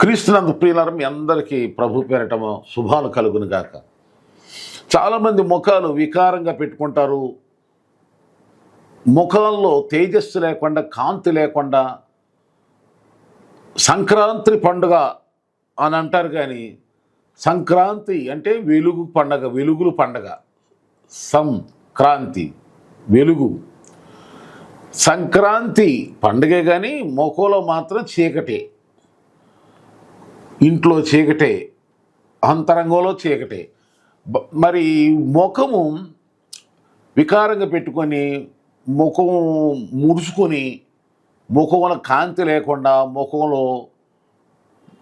క్రీస్తునందు ప్రియులారం మీ అందరికీ ప్రభు పేరటము శుభాలు కలుగును గాక. చాలామంది ముఖాలు వికారంగా పెట్టుకుంటారు. ముఖాల్లో తేజస్సు లేకుండా కాంతి లేకుండా సంక్రాంతి పండుగ అని అంటారు కానీ సంక్రాంతి అంటే వెలుగు పండగ వెలుగులు పండగ. సంక్రాంతి వెలుగు. సంక్రాంతి పండుగే కానీ మొఖంలో మాత్రం చీకటే. ఇంట్లో చీకటే అంతరంగంలో చీకటే. మరి ముఖము వికారంగా పెట్టుకొని ముఖం ముడుచుకొని ముఖంలో కాంతి లేకుండా ముఖంలో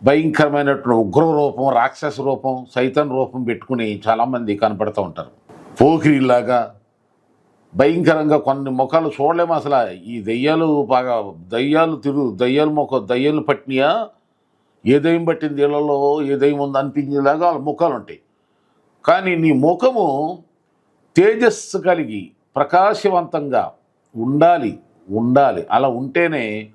భయంకరమైనటువంటి ఉగ్ర రూపం రాక్షస రూపం సైతన్ రూపం పెట్టుకుని చాలామంది కనపడుతూ ఉంటారు. పోకిరిలాగా భయంకరంగా కొన్ని ముఖాలు చూడలేము అసలు. ఈ దయ్యాలు బాగా దయ్యాలు తిరుగు దయ్యాలు ముఖ దయ్యాలు పట్టినయా ఏ దయ్యం పట్టింది ఇళ్ళలో ఏ దయ్యం ఉంది అనిపించేలాగా వాళ్ళ ముఖాలు ఉంటాయి. కానీ నీ ముఖము తేజస్సు కలిగి ప్రకాశవంతంగా ఉండాలి ఉండాలి. అలా ఉంటేనే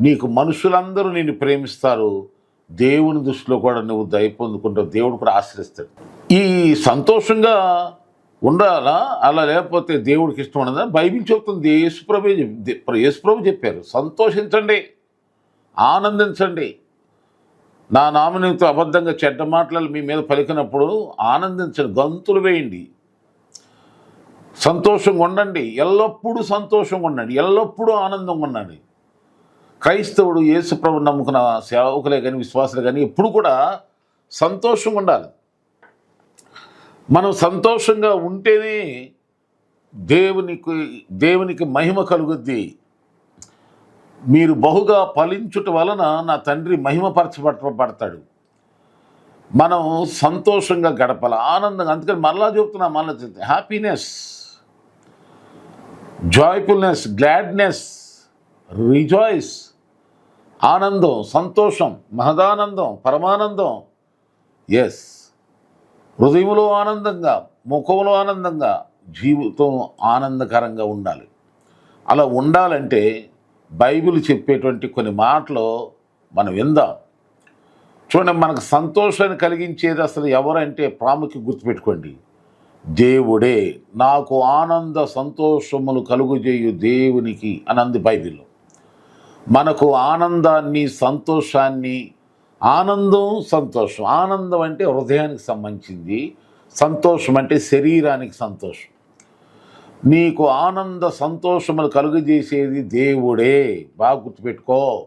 నీకు మనుషులందరూ నేను ప్రేమిస్తారు. దేవుని దృష్టిలో కూడా నువ్వు దయ పొందుకుంటావు. దేవుడు కూడా ఆశ్రయిస్తాడు. ఈ సంతోషంగా ఉండాలా? అలా లేకపోతే దేవుడికి ఇష్టం ఉండదా? బైబిల్ చెప్తుంది యేసుప్రభు యేసుప్రభు చెప్పారు సంతోషించండి ఆనందించండి. నా నామినీతో అబద్ధంగా చెడ్డ మాటలు మీ మీద పలికినప్పుడు ఆనందించండి గంతులు వేయండి. సంతోషంగా ఉండండి. ఎల్లప్పుడూ సంతోషంగా ఉండండి. ఎల్లప్పుడూ ఆనందంగా ఉండండి. క్రైస్తవుడు యేసుప్రభు నమ్ముకున్న సేవకులే కానీ విశ్వాసులే కానీ ఎప్పుడు కూడా సంతోషంగా ఉండాలి. మనం సంతోషంగా ఉంటేనే దేవునికి దేవునికి మహిమ కలుగుద్ది. మీరు బహుగా ఫలించుట వలన నా తండ్రి మహిమపరచబడతాడు. మనం సంతోషంగా గడపాల ఆనందంగా. అందుకని మరలా చెప్తున్నా మరలా చెప్తే హ్యాపీనెస్ జాయ్ఫుల్నెస్ గ్లాడ్నెస్ రిజాయిస్ ఆనందం సంతోషం మహదానందం పరమానందం. ఎస్ హృదయంలో ఆనందంగా ముఖంలో ఆనందంగా జీవితం ఆనందకరంగా ఉండాలి. అలా ఉండాలంటే బైబిల్ చెప్పేటువంటి కొన్ని మాటలు మనం విందాం. చూడండి మనకు సంతోషాన్ని కలిగించేది అసలు ఎవరంటే ప్రాముఖ్యం గుర్తుపెట్టుకోండి. దేవుడే నాకు ఆనంద సంతోషములు కలుగుజేయు దేవునికి అని అంది బైబిల్లో మనకు ఆనందాన్ని సంతోషాన్ని ఆనందం సంతోషం. ఆనందం అంటే హృదయానికి సంబంధించింది సంతోషం అంటే శరీరానికి సంతోషం. నీకు ఆనంద సంతోషములు కలుగజేసేది దేవుడే. బాగా గుర్తుపెట్టుకో.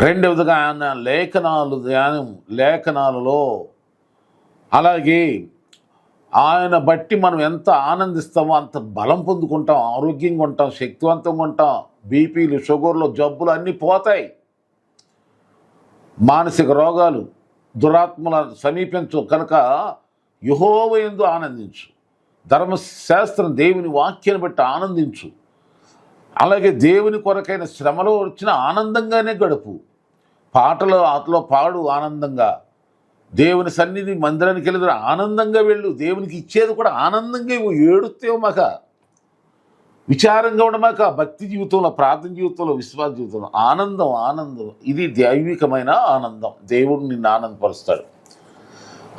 రెండవదిగా ఆయన లేఖనాలు ధ్యానం లేఖనాలలో అలాగే ఆయన బట్టి మనం ఎంత ఆనందిస్తామో అంత బలం పొందుకుంటాం ఆరోగ్యంగా ఉంటాం శక్తివంతంగా ఉంటాం. బీపీలు షుగర్లు జబ్బులు అన్నీ పోతాయి. మానసిక రోగాలు దురాత్మల సమీపించు కనుక యుహోవ ఎందు ఆనందించు. ధర్మశాస్త్రం దేవుని వాక్యాన్ని బట్టి ఆనందించు. అలాగే దేవుని కొరకైన శ్రమలో వచ్చిన ఆనందంగానే గడుపు. పాటలు ఆటలో పాడు ఆనందంగా. దేవుని సన్నిధి మందిరానికి వెళ్ళి ఆనందంగా వెళ్ళు. దేవునికి ఇచ్చేది కూడా ఆనందంగా ఇవ్వు. ఏడుతే మాక విచారంగా ఉండమాక భక్తి జీవితంలో ప్రార్థన జీవితంలో విశ్వాస జీవితంలో ఆనందం ఆనందం. ఇది దైవికమైన ఆనందం. దేవుడు నిన్ను ఆనందపరుస్తాడు.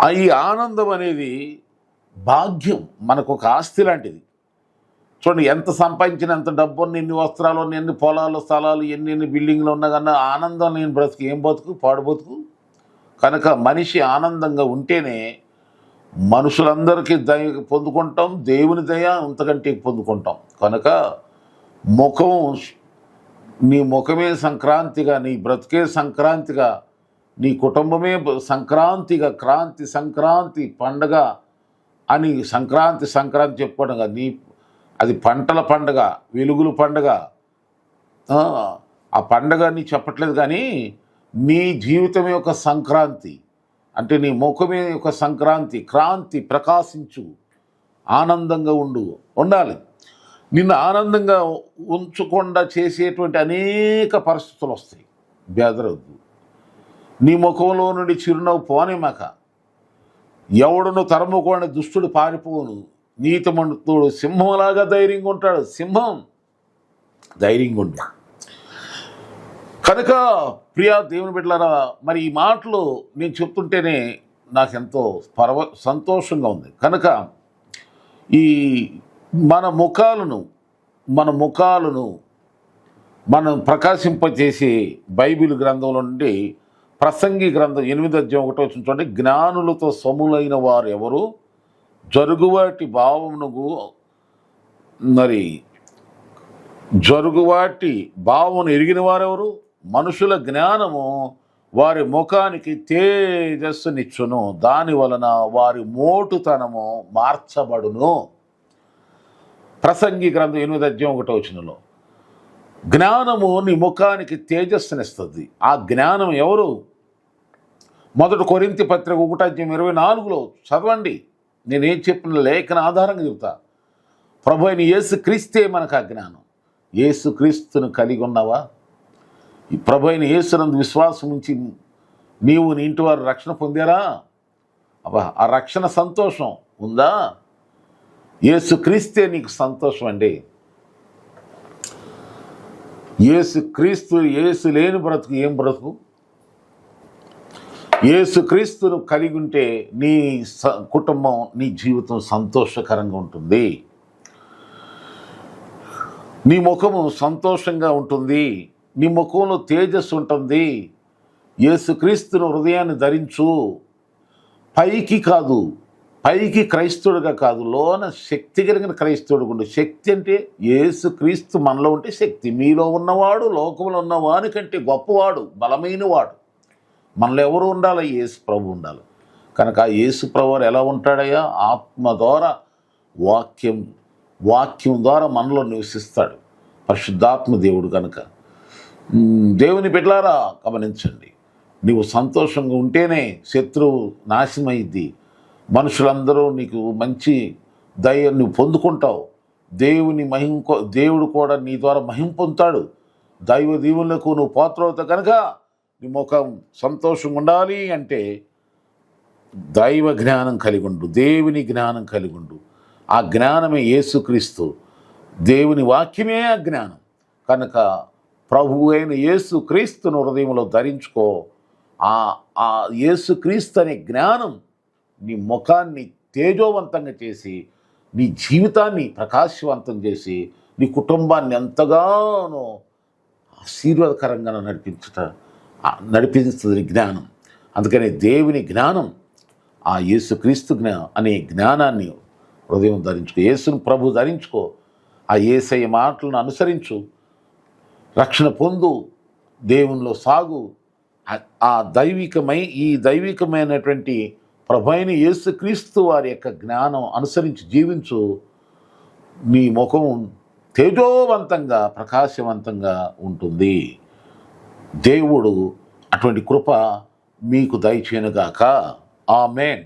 ఆ ఈ ఆనందం అనేది భాగ్యం మనకు ఒక ఆస్తి లాంటిది. చూడండి ఎంత సంపాదించిన ఎంత డబ్బు ఎన్ని వస్త్రాలు ఎన్ని పొలాలు స్థలాలు ఎన్ని ఎన్ని బిల్డింగ్లు ఉన్నా కన్నా ఆనందం నేను బ్రతుకు ఏం బతుకు పాడు బతుకు కనుక మనిషి ఆనందంగా ఉంటేనే మనుషులందరికీ దయ పొందుకుంటాం దేవుని దయ అంతకంటే పొందుకుంటాం. కనుక ముఖం నీ ముఖమే సంక్రాంతిగా నీ బ్రతికే సంక్రాంతిగా నీ కుటుంబమే సంక్రాంతిగా క్రాంతి సంక్రాంతి పండగ అని సంక్రాంతి సంక్రాంతి చెప్పుకోవడం కాదు. నీ అది పంటల పండగ వెలుగుల పండగ. ఆ, పండగ నీ చెప్పట్లేదు కానీ నీ జీవితమే యొక్క సంక్రాంతి అంటే నీ ముఖమే ఒక సంక్రాంతి క్రాంతి ప్రకాశించు. ఆనందంగా ఉండు. ఉండాలి. నిన్ను ఆనందంగా ఉంచకుండా చేసేటువంటి అనేక పరిస్థితులు వస్తాయి. బెదరద్దు. నీ ముఖంలో నుండి చిరునవ్వు పోనేమాక ఎవడును తరముకోని దుష్టుడు పారిపోను నీతిమంతుడు సింహంలాగా ధైర్యంగా ఉంటాడు. సింహం ధైర్యంగా ఉండు కనుక ప్రియా దేవుని బిడ్డలారా మరి ఈ మాటలు నేను చెప్తుంటేనే నాకెంతో పర్వ సంతోషంగా ఉంది. కనుక ఈ మన ముఖాలను మన ముఖాలను మనం ప్రకాశింపచేసే బైబిల్ గ్రంథంలో నుండి ప్రసంగి గ్రంథం ఎనిమిది అధ్యాయం ఒకటో వచ్చిన చూడండి. జ్ఞానులతో సములైన వారు ఎవరు? జరుగువాటి భావమునకు మరి జరుగువాటి భావమును ఎరిగిన వారెవరు మనుషుల జ్ఞానము వారి ముఖానికి తేజస్సునిచ్చును. దాని వలన వారి మోటుతనము మార్చబడును. ప్రసంగి గ్రంథం ఎనిమిది అధ్యాయం ఒకటో వచ్చినలో జ్ఞానము నీ ముఖానికి తేజస్సునిస్తుంది. ఆ జ్ఞానం ఎవరు? మొదటి కొరింతి పత్రిక ఒకటి ఇరవై నాలుగులో చదవండి. నేనేం చెప్పిన లేఖన ఆధారంగా చెబుతా. ప్రభు అయిన యేసు క్రీస్తే మనకు అజ్ఞానం జ్ఞానం. యేసు క్రీస్తును కలిగి ఉన్నావా? ఈ ప్రభు అయిన యేసునందు విశ్వాసం ఉంచి నీవు నీ ఇంటి వారు రక్షణ పొందారా? అబ్బా ఆ రక్షణ సంతోషం ఉందా? యేసు క్రీస్తే నీకు సంతోషం అండి. యేసు క్రీస్తు యేసు లేని బ్రతుకు ఏం బ్రతుకు? ఏసుక్రీస్తును కలిగి ఉంటే నీ స- కుటుంబం నీ జీవితం సంతోషకరంగా ఉంటుంది. నీ ముఖము సంతోషంగా ఉంటుంది. నీ ముఖంలో తేజస్సు ఉంటుంది. యేసుక్రీస్తును హృదయాన్ని ధరించు. పైకి కాదు పైకి క్రైస్తవుడిగా కాదు లోన శక్తి కలిగిన క్రైస్తవుడిగా ఉండు. శక్తి అంటే యేసుక్రీస్తు మనలో ఉంటే శక్తి. మీలో ఉన్నవాడు లోకంలో ఉన్నవానికంటే గొప్పవాడు బలమైనవాడు. మనలో ఎవరు ఉండాలి? యేసు ప్రభు ఉండాలి. కనుక ఆ యేసు ప్రభు ఎలా ఉంటాడయ్యా? ఆత్మ ద్వారా వాక్యం వాక్యం ద్వారా మనలో నివసిస్తాడు. పరిశుద్ధాత్మ దేవుడు కనుక. దేవుని బిడ్డలారా గమనించండి. నీవు సంతోషంగా ఉంటేనే శత్రువు నాశనమైద్ది. మనుషులందరూ నీకు మంచి దయ నువ్వు పొందుకుంటావు. దేవుని మహిం దేవుడు కూడా నీ ద్వారా మహిం పొందుతాడు. దైవ దీవులకు నువ్వు పాత్రవుతావు కనుక నీ ముఖం సంతోషంగా ఉండాలి అంటే దైవ జ్ఞానం కలిగి ఉండు దేవుని జ్ఞానం కలిగి ఉండు ఆ జ్ఞానమే యేసుక్రీస్తు. దేవుని వాక్యమే ఆ జ్ఞానం. కనుక ప్రభు అయిన యేసు క్రీస్తును హృదయంలో ధరించుకో. ఆ ఆ యేసుక్రీస్తు అనే జ్ఞానం నీ ముఖాన్ని తేజోవంతంగా చేసి నీ జీవితాన్ని ప్రకాశవంతం చేసి నీ కుటుంబాన్ని ఎంతగానో ఆశీర్వాదకరంగా నడిపించుట నడిపిస్తుంది జ్ఞానం. అందుకని దేవుని జ్ఞానం ఆ యేసుక్రీస్తు జ్ఞా అనే జ్ఞానాన్ని హృదయం ధరించుకో యేసును ప్రభు ధరించుకో ఆ యేసయ్య మాటలను అనుసరించు రక్షణ పొందు దేవునిలో సాగు ఆ- దైవికమై ఈ దైవికమైనటువంటి ప్రభైన యేసుక్రీస్తు వారి యొక్క జ్ఞానం అనుసరించి జీవించు. మీ ముఖం తేజోవంతంగా ప్రకాశవంతంగా ఉంటుంది. దేవుడు అటువంటి కృప మీకు దయచేయనుగాక. ఆమెన్.